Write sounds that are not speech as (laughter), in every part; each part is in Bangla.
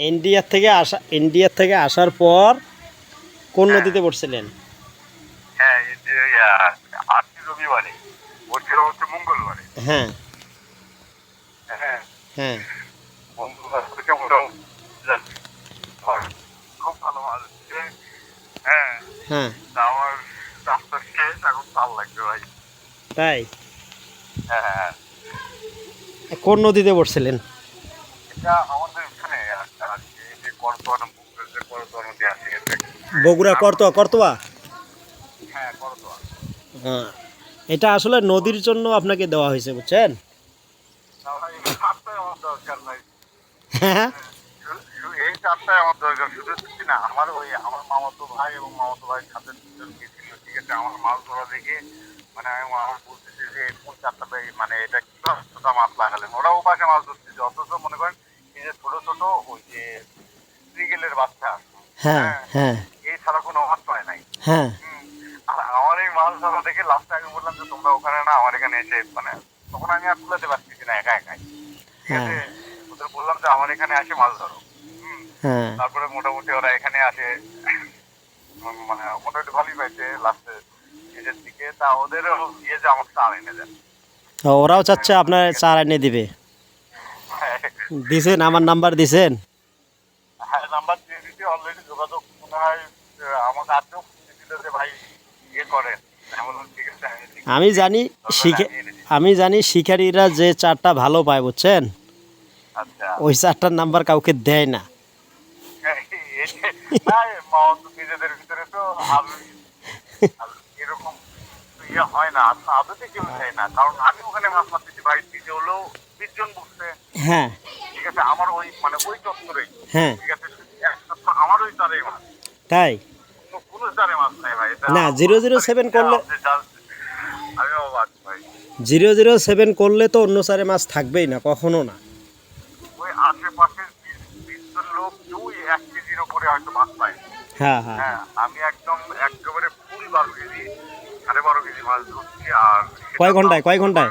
ইন্ডিয়ার থেকে আসা ইন্ডিয়ার থেকে আসার পর কোন নদীতে পড়ছিলেন হ্যাঁ আজকে রবিবারে। হচ্ছে মঙ্গলবারে। হ্যাঁ। হ্যাঁ। হ্যাঁ। খুব ভালো মাছ হ্যাঁ। হ্যাঁ। আমার রাস্তা শেষ এখন ভালো লাগবে ভাই। তাই? হ্যাঁ হ্যাঁ। কোন নদীতে পড়ছিলেন এটা আমাদের এখানে একটা আছে এই যে করতোয়া মুখের যে করতোয়া নদী আছে এটা বগুড়া করতোয়া করতোয়া? হ্যাঁ করতোয়া। হ্যাঁ। এটা আসলে নদীর জন্য আপনাকে দেওয়া হয়েছে বুঝছেন? হ্যাঁ? আমার ওই আমার মামাতো ভাই এবং মামাতো ভাইয়ের সাথে দুজন গেছিল ঠিক আছে? আমার মাছ ধরা দেখে মানে আমি আমার বলতেছি যে কোন চারটা ভাই মানে এটা কি ছোট মাছ লাগালেন? ওরা ও পাশে মাছ ধরতেছে অথচ মনে করেন এই যে ছোট ছোট ওই যে বাচ্চা। হ্যাঁ হ্যাঁ। এই ছাড়া কোনো মাছ পায় নাই। হ্যাঁ। আর আমার এই ধরা দেখে লাস্টে আমি বললাম যে তোমরা ওখানে না আমার এখানে এসে মানে তখন আমি আর তুলাতে পারতেছি না একা একাই। ওদের বললাম যে আমার এখানে আসে মাছ ধরো। হ্যাঁ। তারপরে মোটামুটি ওরা এখানে আসে। মানে মোটামুটি ভালোই পাইছে লাস্টে নিজের দিকে তা ওদেরও ইয়ে যে আমার চাল এনে দেন। ওরাও চাচ্ছে আপনার চার এনে দিবে। দিছেন আমার নাম্বার দিছেন? হ্যাঁ নাম্বার দিয়ে দিতে অলরেডি যোগাযোগ মনে হয় আমাকে আজকেও যে ভাই ইয়ে করেন আমি জানি আমি জানি শিকারীরা যে চারটা ভালো পায় বুঝছেন? আচ্ছা। ওই চারটার নাম্বার কাউকে দেয় না। (laughs) নিজেদের ভিতরে তো এরকম ইয়ে হয় না আদতে কেউ দেয় না। কারণ আমি ওখানে মাছ মারতেছি ভাই নিজে হলেও বিশ জন বসছে। হ্যাঁ। ঠিক আছে আমার ওই মানে ওই চত্বরেই। হ্যাঁ। ঠিক আছে একমাত্র আমার ওই তারে মাছ তাই? না, 007 করলে- আপনি যা- আমি জিরো জিরো সেভেন করলে তো অন্য চারে মাছ থাকবেই না কখনো না। হ্যাঁ হ্যাঁ। হ্যাঁ আমি একদম একেবারে ফুল বারো কেজি সাড়ে বারো কেজি মাছ ধরছি আর কয় ঘন্টায়, কয় ঘন্টায়?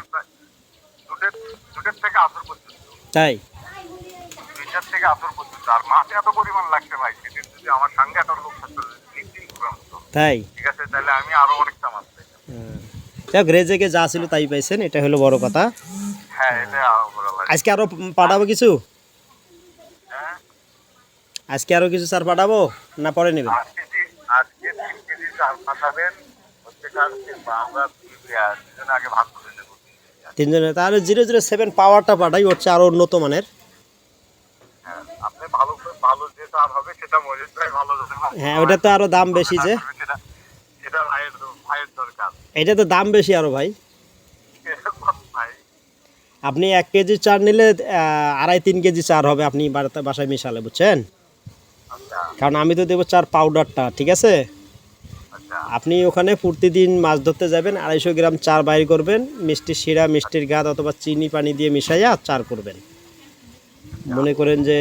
দুটের থেকে আসর পর্যন্ত। তাই? দুইটার থেকে আসর পর্যন্ত আর মাছ এত পরিমাণ লাগছে ভাই সেদিন যদি আমার সঙ্গে এত লোক থাকতো তিন দিন তাই? ঠিক আছে তাহলে আমি আরও অনেকটা মাছ পাইতাম। যাক রেজেকে যা ছিল তাই পাইছেন এটা হলো বড় কথা। হ্যাঁ এটা আজকে আরও পাঠাবো কিছু? হ্যাঁ? আজকে আরও কিছু স্যার পাঠাবো না পরে নেবেন আজকে তিন কেজি চাল পাঠাবেন হচ্ছে আমরা দুই- আগে ভাগ করে নেব। তিনজনে তাহলে জিরো জিরো সেভেন পাওয়ারটা পাঠাই হচ্ছে আরও উন্নত মানের। আপনি ভালো ভালো যে চাল হবে সেটা মজুদ ভাই ভালো হ্যাঁ ওটা তো আরও দাম বেশি যে। সেটা ভাইয়ের ভাইয়ের দরকার। এটা তো দাম বেশি আরও ভাই। আপনি এক কেজি চার নিলে আড়াই তিন কেজি চার হবে আপনি বাড়িতে বাসায় মিশালে বুঝছেন? আচ্ছা। কারণ আমি তো দেবো চার পাউডারটা ঠিক আছে? আচ্ছা। আপনি ওখানে প্রতিদিন মাছ ধরতে যাবেন আড়াইশো গ্রাম চার বাইর করবেন মিষ্টি শিরা মিষ্টির গাদ অথবা চিনি পানি দিয়ে মিশাইয়া চার করবেন। মনে করেন যে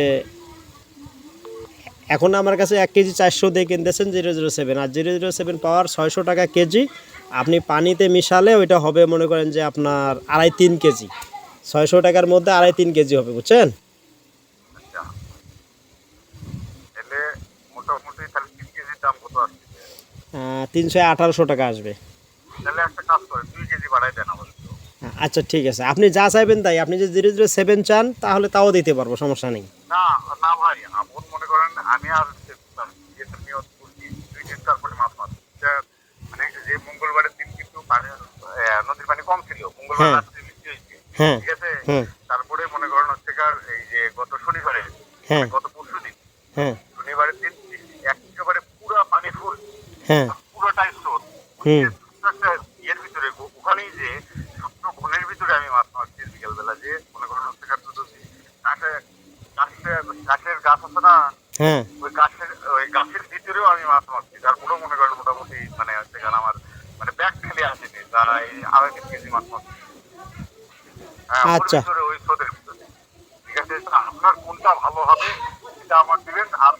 এখন আমার কাছে এক কেজি চারশো দিয়ে কিনতেছেন জিরো জিরো সেভেন। আর জিরো জিরো সেভেন পাওয়ার ছয়শো টাকা কেজি আপনি পানিতে মিশালে ওইটা হবে মনে করেন যে আপনার আড়াই তিন কেজি। ছয়শো টাকার মধ্যে আড়াই তিন কেজি হবে বুঝছেন? আচ্ছা। তিনশো আঠারোশো টাকা আসবে। তাহলে একটা কাজ করে দুই কেজি বাড়াই দেন আমাদের। আচ্ছা ঠিক আছে। আপনি যা চাইবেন তাই। আপনি যে জিরো জিরো সেভেন চান তাহলে তাও দিতে পারব সমস্যা নেই। না না ভাই আপন মনে করেন আমি আর ইয়েতে নিয়ত করছি দুই দিন তারপরে মাছ মাছ মানে যে মঙ্গলবারের দিন কিন্তু পানি নদীর পানি কম ছিল মঙ্গলবার হ্যাঁ। রাত্রে বৃষ্টি হয়েছে। হ্যাঁ। ঠিক আছে? হ্যাঁ। তারপরে মনে করেন হচ্ছে কার এই যে গত শনিবারে গত পরশু দিন শনিবারের দিন একেবারে পুরো পানি ফুল পুরোটাই স্রোত হুম। ছোট্ট একটা ইয়ের ভিতরে ও- ওখানেই যে ছোট্ট ভিতরে আমি মাছ মারছি বিকেলবেলা যে মনে করেন হচ্ছে কার কাঠে কাঠে কাঠের গাছ আছে না হ্যাঁ। ওই গাছের ওই গাছের ভিতরেও আমি মাছ মারছি তারপরেও মনে করেন মোটামুটি মানে হচ্ছে কারণ আমার মানে ব্যাগ খালি আসেনি তারা এই আড়াই তিন কেজি মাছ মারছি হ্যাঁ, আচ্ছা। ওই স্রোতের ভিতরে। ঠিক আছে আপনার কোনটা ভালো হবে সেটা আমার দিবেন। আর